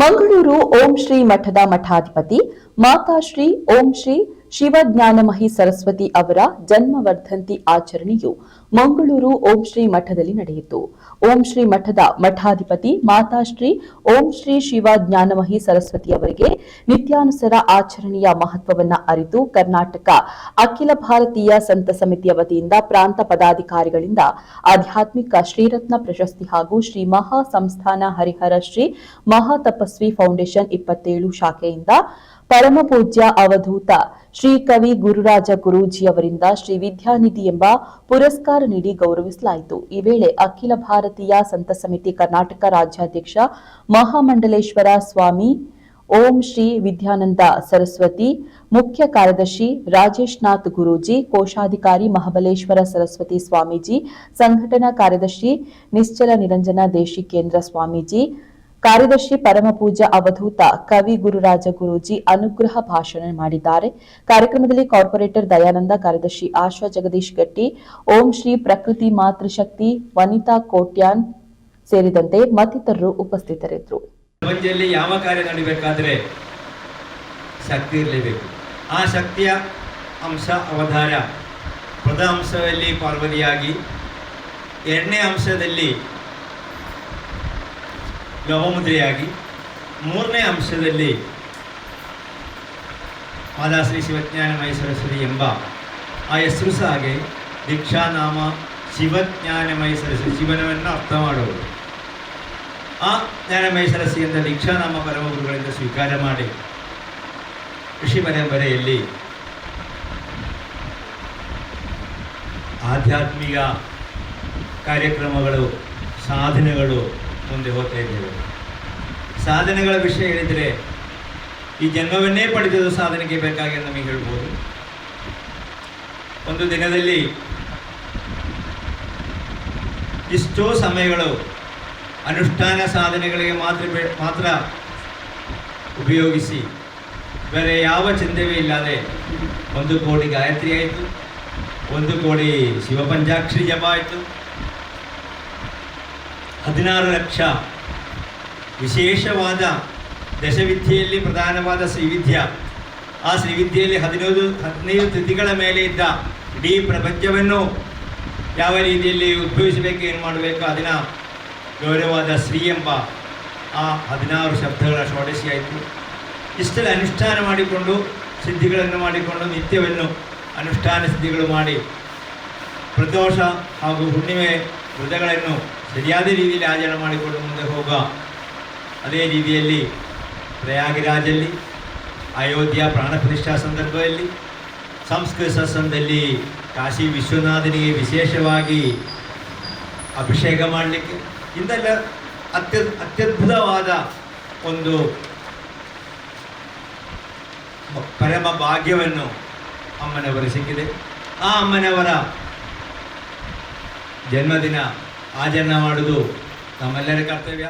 ಮಂಗಳೂರು ಓಂ ಶ್ರೀ ಮಠದ ಮಠಾಧಿಪತಿ ಮಾತಾಶ್ರೀ ಓಂ ಶ್ರೀ ಶಿವಜ್ಞಾನಮಹಿ ಸರಸ್ವತಿ ಅವರ ಜನ್ಮವರ್ಧಂತಿ ಆಚರಣೆಯು ಮಂಗಳೂರು ಓಂ ಶ್ರೀ ಮಠದಲ್ಲಿ ನಡೆಯಿತು. ಓಂ ಶ್ರೀ ಮಠದ ಮಠಾಧಿಪತಿ ಮಾತಾಶ್ರೀ ಓಂ ಶ್ರೀ ಶಿವ ಜ್ಞಾನಮಹಿ ಸರಸ್ವತಿ ಅವರಿಗೆ ನಿತ್ಯಾನುಸರ ಆಚರಣೆಯ ಮಹತ್ವವನ್ನ ಅರಿತು ಕರ್ನಾಟಕ ಅಖಿಲ ಭಾರತೀಯ ಸಂತ ಸಮಿತಿಯ ವತಿಯಿಂದ ಪ್ರಾಂತ ಪದಾಧಿಕಾರಿಗಳಿಂದ ಆಧ್ಯಾತ್ಮಿಕ ಶ್ರೀರತ್ನ ಪ್ರಶಸ್ತಿ ಹಾಗೂ ಶ್ರೀ ಮಹಾ ಸಂಸ್ಥಾನ ಹರಿಹರ ಶ್ರೀ ಮಹಾತಪಸ್ವಿ ಫೌಂಡೇಶನ್ ಇಪ್ಪತ್ತೇಳು ಶಾಖೆಯಿಂದ ಪರಮ ಪೂಜ್ಯ ಅವಧೂತ ಶ್ರೀ ಕವಿ ಗುರುರಾಜ ಗುರೂಜಿ ಅವರಿಂದ ಶ್ರೀ ವಿದ್ಯಾನಿಧಿ ಎಂಬ ಪುರಸ್ಕಾರ ನೀಡಿ ಗೌರವಿಸಲಾಯಿತು. ಈ ವೇಳೆ ಅಖಿಲ ಭಾರತೀಯ ಸಂತ ಸಮಿತಿ ಕರ್ನಾಟಕ ರಾಜ್ಯಾಧ್ಯಕ್ಷ ಮಹಾಮಂಡಲೇಶ್ವರ ಸ್ವಾಮಿ, ಓಂ ಶ್ರೀ ವಿದ್ಯಾನಂದ ಸರಸ್ವತಿ, ಮುಖ್ಯ ಕಾರ್ಯದರ್ಶಿ ರಾಜೇಶ್ ನಾಥ್ ಗುರೂಜಿ, ಕೋಶಾಧಿಕಾರಿ ಮಹಾಬಲೇಶ್ವರ ಸರಸ್ವತಿ ಸ್ವಾಮೀಜಿ, ಸಂಘಟನಾ ಕಾರ್ಯದರ್ಶಿ ನಿಶ್ಚಲ ನಿರಂಜನ ದೇಶಿಕೇಂದ್ರ ಸ್ವಾಮೀಜಿ ಕಾರ್ಯದರ್ಶಿ ಪರಮಪೂಜಾ ಅವಧೂತ ಕವಿ ಗುರುರಾಜ ಗುರೂಜಿ ಅನುಗ್ರಹ ಭಾಷಣ ಮಾಡಿದ್ದಾರೆ. ಕಾರ್ಯಕ್ರಮದಲ್ಲಿ ಕಾರ್ಪೊರೇಟರ್ ದಯಾನಂದ, ಕಾರ್ಯದರ್ಶಿ ಆಶಾ ಜಗದೀಶ್ ಗಟ್ಟಿ, ಓಂ ಶ್ರೀ ಪ್ರಕೃತಿ ಮಾತೃಶಕ್ತಿ ವನಿತಾ ಕೋಟ್ಯಾನ್ ಸೇರಿದಂತೆ ಮತ್ತಿತರರು ಉಪಸ್ಥಿತರಿದ್ದರು. ಯಾವ ಕಾರ್ಯ ಶಕ್ತಿ ಇರಲೇಬೇಕು. ಆ ಶಕ್ತಿಯ ಅಂಶ, ಅವಧಾರ, ಪ್ರಥಮ ಅಂಶದಲ್ಲಿ ಪಾರ್ವತಿಯಾಗಿ ಎರಡನೇ ಅಂಶದಲ್ಲಿ ಲವಮುದ್ರೆಯಾಗಿ ಮೂರನೇ ಅಂಶದಲ್ಲಿ ಮಾದಾಶ್ರೀ ಶಿವಜ್ಞಾನ ಸರಸ್ವತಿ ಎಂಬ ಆ ಹೆಸರು ಸಹ ಹಾಗೆ ದೀಕ್ಷಾನಾಮ ಶಿವಜ್ಞಾನಮಯ ಸರಸ್ವತಿ ಶಿವನವನ್ನು ಅರ್ಥ ಮಾಡುವುದು. ಆ ಜ್ಞಾನಮಯ ಸರಸ್ವತಿಯಿಂದ ದೀಕ್ಷಾನಾಮ ಪರಮಗುರುಗಳಿಂದ ಸ್ವೀಕಾರ ಮಾಡಿ ಋಷಿ ಪರಂಪರೆಯಲ್ಲಿ ಆಧ್ಯಾತ್ಮಿಕ ಕಾರ್ಯಕ್ರಮಗಳು, ಸಾಧನೆಗಳು ಮುಂದೆ ಹೋಗ್ತಾ ಇದ್ದೇವೆ. ಸಾಧನೆಗಳ ವಿಷಯ ಹೇಳಿದರೆ, ಈ ಜನ್ಮವನ್ನೇ ಪಡೆದಿದ್ದು ಸಾಧನೆಗೆ ಬೇಕಾಗಿ ನಮಗೆ ಹೇಳ್ಬೋದು. ಒಂದು ದಿನದಲ್ಲಿ ಇಷ್ಟೋ ಸಮಯಗಳು ಅನುಷ್ಠಾನ ಸಾಧನೆಗಳಿಗೆ ಮಾತ್ರ ಮಾತ್ರ ಉಪಯೋಗಿಸಿ, ಬೇರೆ ಯಾವ ಚಿಂತೆವೇ ಇಲ್ಲದೆ ಒಂದು ಕೋಟಿ ಗಾಯತ್ರಿ ಆಯಿತು, ಒಂದು ಕೋಟಿ ಶಿವಪಂಚಾಕ್ಷರಿ ಜಪ ಆಯಿತು. ಹದಿನಾರು ಲಕ್ಷ. ವಿಶೇಷವಾದ ದಶವಿದ್ಯೆಯಲ್ಲಿ ಪ್ರಧಾನವಾದ ಶ್ರೀವಿದ್ಯ. ಆ ಶ್ರೀವಿದ್ಯೆಯಲ್ಲಿ ಹದಿನೈದು ಹದಿನೈದು ತಿಥಿಗಳ ಮೇಲೆ ಇದ್ದ ಇಡೀ ಪ್ರಪಂಚವನ್ನು ಯಾವ ರೀತಿಯಲ್ಲಿ ಉದ್ಭವಿಸಬೇಕು, ಏನು ಮಾಡಬೇಕು ಅದನ್ನು ಗೌರವವಾದ ಶ್ರೀ ಎಂಬ ಆ ಹದಿನಾರು ಶಬ್ದಗಳ ಷೋಡಶಿ ಆಯಿತು. ಇಷ್ಟೆಲ್ಲ ಅನುಷ್ಠಾನ ಮಾಡಿಕೊಂಡು, ಸಿದ್ಧಿಗಳನ್ನು ಮಾಡಿಕೊಂಡು, ನಿತ್ಯವನ್ನು ಅನುಷ್ಠಾನ ಸಿದ್ಧಿಗಳು ಮಾಡಿ ಪ್ರದೋಷ ಹಾಗೂ ಹುಣ್ಣಿಮೆ ವ್ರತಗಳನ್ನು ಸರಿಯಾದ ರೀತಿಯಲ್ಲಿ ಆಚರಣೆ ಮಾಡಿಕೊಂಡು ಮುಂದೆ ಹೋಗ ಅದೇ ರೀತಿಯಲ್ಲಿ ಪ್ರಯಾಗರಾಜಲ್ಲಿ, ಅಯೋಧ್ಯ ಪ್ರಾಣ ಸಂದರ್ಭದಲ್ಲಿ, ಸಂಸ್ಕೃತ ಸತ್ಸಂಗದಲ್ಲಿ ಕಾಶಿ ವಿಶ್ವನಾಥನಿಗೆ ವಿಶೇಷವಾಗಿ ಅಭಿಷೇಕ ಮಾಡಲಿಕ್ಕೆ ಇಂದೆಲ್ಲ ಅತ್ಯ ಅತ್ಯದ್ಭುತವಾದ ಒಂದು ಪರಮ ಭಾಗ್ಯವನ್ನು ಅಮ್ಮನವರು ಸಿಕ್ಕಿದೆ. ಆ ಅಮ್ಮನವರ ಜನ್ಮದಿನ ಆಚರಣೆ ಮಾಡುವುದು ನಮ್ಮೆಲ್ಲರ ಕರ್ತವ್ಯ.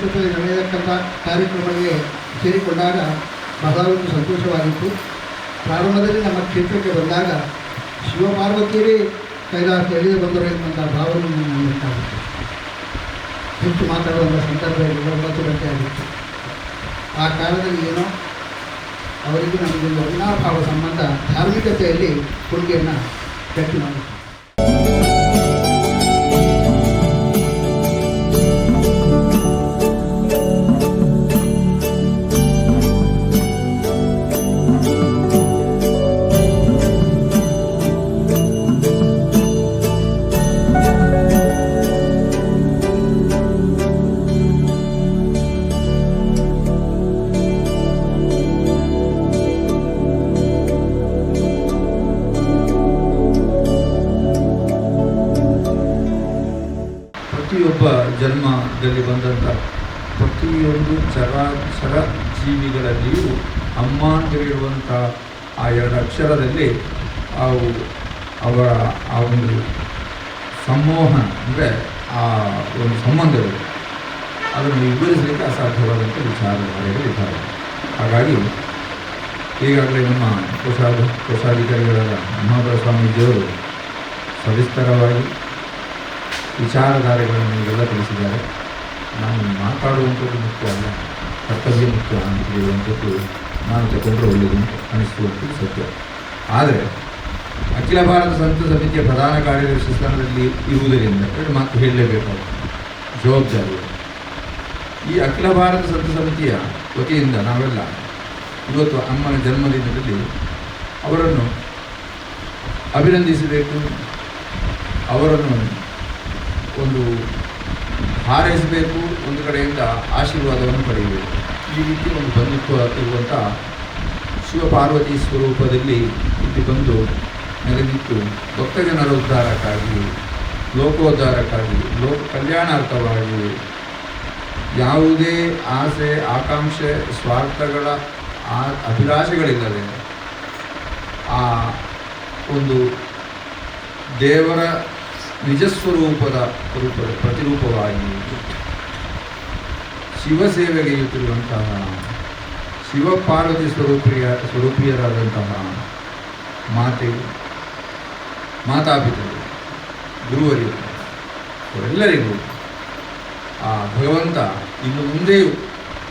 ನೇತೃತ್ವದಲ್ಲಿ ನಡೆಯತಕ್ಕಂಥ ಕಾರ್ಯಕ್ರಮಗಳಿಗೆ ಸೇರಿಕೊಂಡಾಗ ಬಹಳ ಒಂದು ಸಂತೋಷವಾಗಿತ್ತು. ಪ್ರಾರಂಭದಲ್ಲಿ ನಮ್ಮ ಕ್ಷೇತ್ರಕ್ಕೆ ಬಂದಾಗ ಶಿವಪಾರ್ವತಿಯೇ ಕೈಲಾಸ ಎಳೆದು ಬಂದರು ಎನ್ನುವಂಥ ಭಾವನೆ ನಮಗೆ ಉಂಟಾಗಿತ್ತು ಹೆಚ್ಚು ಮಾತಾಡುವಂಥ ಸಂದರ್ಭದಲ್ಲಿ ಒಂಬತ್ತು ಗಂಟೆ ಆಗಿತ್ತು. ಆ ಕಾಲದಲ್ಲಿ ಏನೋ ಅವರಿಗೂ ನಮಗೊಂದು ಅವಿನಾಭಾವ ಸಂಬಂಧ ಧಾರ್ಮಿಕತೆಯಲ್ಲಿ ಕೊಡುಗೆಯನ್ನು ಗಟ್ಟಿ ಮಾಡಿತ್ತು. ಪ್ರತಿಯೊಂದು ಚರಾಚರ ಜೀವಿಗಳಲ್ಲಿಯೂ ಅಮ್ಮ ಅಂತ ಹೇಳುವಂಥ ಆ ಎರಡು ಅಕ್ಷರದಲ್ಲಿ ಅವು ಅವರ ಆ ಒಂದು ಸಂಮೋಹನ, ಅಂದರೆ ಆ ಒಂದು ಸಂಬಂಧಗಳು ಅದನ್ನು ವಿವರಿಸಲಿಕ್ಕೆ ಅಸಾಧ್ಯವಾದಂಥ ವಿಚಾರಧಾರೆಗಳು ಇದ್ದಾರೆ ಹಾಗಾಗಿ ಈಗಾಗಲೇ ನಮ್ಮ ಕೋಶಾಧ ಕೋಶಾಧಿಕಾರಿಗಳಾದ ಮಹೋದಯ ಸ್ವಾಮೀಜಿಯವರು ಸವಿಸ್ತಾರವಾಗಿ ವಿಚಾರಧಾರೆಗಳನ್ನು ಈಗೆಲ್ಲ ತಿಳಿಸಿದ್ದಾರೆ. ನಾನು ಮಾತಾಡುವಂಥದ್ದು ಮುಖ್ಯ ಅಲ್ಲ, ಕರ್ತವ್ಯ ಮುಖ್ಯ ಅಂತ ಹೇಳುವಂಥದ್ದು ನಾನು ತಗೊಂಡ್ರೆ ಒಳ್ಳೆಯದು ಅನಿಸುವಂಥದ್ದು ಸತ್ಯ. ಆದರೆ ಅಖಿಲ ಭಾರತ ಸಂತ ಸಮಿತಿಯ ಪ್ರಧಾನ ಕಾರ್ಯದರ್ಶಿ ಸ್ಥಾನದಲ್ಲಿ ಇರುವುದರಿಂದ ಎರಡು ಮಾತು ಹೇಳಲೇಬೇಕು ಜವಾಬ್ದಾರಿ. ಈ ಅಖಿಲ ಭಾರತ ಸಂತ ಸಮಿತಿಯ ವತಿಯಿಂದ ನಾವೆಲ್ಲ ಇವತ್ತು ಅಮ್ಮನ ಜನ್ಮದಿನದಲ್ಲಿ ಅವರನ್ನು ಅಭಿನಂದಿಸಬೇಕು. ಅವರನ್ನು ಒಂದು ಹಾರೈಸಬೇಕು, ಒಂದು ಕಡೆಯಿಂದ ಆಶೀರ್ವಾದವನ್ನು ಪಡೆಯಬೇಕು. ಈ ರೀತಿ ಒಂದು ಬಂಧುತ್ವ ಇರುವಂಥ ಶಿವಪಾರ್ವತಿ ಸ್ವರೂಪದಲ್ಲಿ ಇಲ್ಲಿ ಬಂದು ನೆಲೆದಿತ್ತು ಭಕ್ತಜನರ ಉದ್ಧಾರಕ್ಕಾಗಿ, ಲೋಕೋದ್ಧಾರಕ್ಕಾಗಿ, ಲೋಕ ಕಲ್ಯಾಣಾರ್ಥವಾಗಿ ಯಾವುದೇ ಆಸೆ, ಆಕಾಂಕ್ಷೆ, ಸ್ವಾರ್ಥಗಳ ಆ ಅಭಿಲಾಷೆಗಳಿಲ್ಲದೆ ಆ ಒಂದು ದೇವರ ನಿಜಸ್ವರೂಪದ ರೂಪದ ಪ್ರತಿರೂಪವಾಗಿ ಶಿವಸೇವೆಗೈಯುತ್ತಿರುವಂತಹ ಶಿವಪಾರ್ವತಿ ಸ್ವರೂಪಿಯ ಸ್ವರೂಪಿಯರಾದಂತಹ ಮಾತೆ, ಮಾತಾಪಿತರು, ಗುರುವರಿಯರು, ಅವರೆಲ್ಲರಿಗೂ ಆ ಭಗವಂತ ಇನ್ನು ಮುಂದೆಯೂ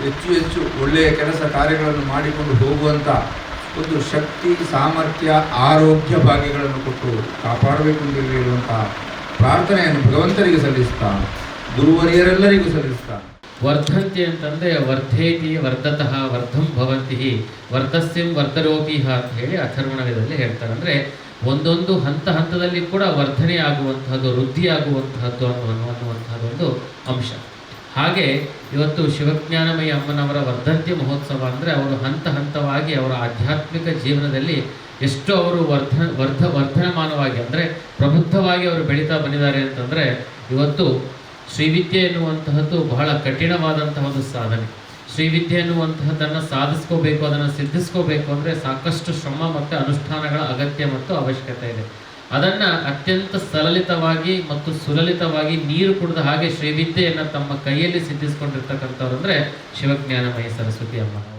ಹೆಚ್ಚು ಹೆಚ್ಚು ಒಳ್ಳೆಯ ಕೆಲಸ ಕಾರ್ಯಗಳನ್ನು ಮಾಡಿಕೊಂಡು ಹೋಗುವಂಥ ಒಂದು ಶಕ್ತಿ, ಸಾಮರ್ಥ್ಯ, ಆರೋಗ್ಯ ಭಾಗ್ಯಗಳನ್ನು ಕೊಟ್ಟು ಕಾಪಾಡಬೇಕು ಅಂತ ಹೇಳುವಂಥ ಪ್ರಾರ್ಥನೆಯನ್ನು ಭಗವಂತನಿಗೆ ಸಲ್ಲಿಸ್ತಾ ಗುರುವರಿಯರೆಲ್ಲರಿಗೂ ಸಲ್ಲಿಸ್ತಾ ವರ್ಧಂತಿ ಅಂತಂದರೆ ವರ್ಧೇತಿ ವರ್ಧತಃ ವರ್ಧಂ ಭವಂತಿ, ವರ್ಧಸ್ಯಂ ವರ್ಧರೋಪಿಹ ಅಂತ ಹೇಳಿ ಅಥರ್ವಣವೇದದಲ್ಲಿ ಹೇಳ್ತಾರೆ. ಅಂದರೆ ಒಂದೊಂದು ಹಂತ ಹಂತದಲ್ಲಿ ಕೂಡ ವರ್ಧನೆ ಆಗುವಂತಹದ್ದು, ವೃದ್ಧಿ ಆಗುವಂತಹದ್ದು ಅನ್ನುವ ಅನ್ನುವಂತಹದ್ದೊಂದು ಅಂಶ. ಹಾಗೆ ಇವತ್ತು ಶಿವಜ್ಞಾನಮಯ ಅಮ್ಮನವರ ವರ್ಧಂತಿ ಮಹೋತ್ಸವ ಅಂದರೆ ಅವರು ಹಂತ ಹಂತವಾಗಿ ಅವರ ಆಧ್ಯಾತ್ಮಿಕ ಜೀವನದಲ್ಲಿ ಎಷ್ಟು ಅವರು ವರ್ಧ ವರ್ಧ ವರ್ಧನಮಾನವಾಗಿ, ಅಂದರೆ ಪ್ರಬುದ್ಧವಾಗಿ ಅವರು ಬೆಳೀತಾ ಬಂದಿದ್ದಾರೆ ಅಂತಂದರೆ ಇವತ್ತು ಶ್ರೀವಿದ್ಯೆ ಎನ್ನುವಂತಹದ್ದು ಬಹಳ ಕಠಿಣವಾದಂತಹ ಒಂದು ಸಾಧನೆ. ಶ್ರೀವಿದ್ಯೆ ಎನ್ನುವಂತಹದ್ದನ್ನು ಸಾಧಿಸ್ಕೋಬೇಕು, ಅದನ್ನು ಸಿದ್ಧಿಸ್ಕೋಬೇಕು ಅಂದರೆ ಸಾಕಷ್ಟು ಶ್ರಮ ಮತ್ತು ಅನುಷ್ಠಾನಗಳ ಅಗತ್ಯ ಮತ್ತು ಅವಶ್ಯಕತೆ ಇದೆ. ಅದನ್ನು ಅತ್ಯಂತ ಸಲಲಿತವಾಗಿ ಮತ್ತು ಸುಲಲಿತವಾಗಿ ನೀರು ಕುಡಿದ ಹಾಗೆ ಶ್ರೀವಿದ್ಯೆಯನ್ನು ತಮ್ಮ ಕೈಯಲ್ಲಿ ಸಿದ್ಧಿಸ್ಕೊಂಡಿರ್ತಕ್ಕಂಥವ್ರು ಅಂದರೆ ಶಿವಜ್ಞಾನಮಯ ಸರಸ್ವತಿ ಅಮ್ಮನವರು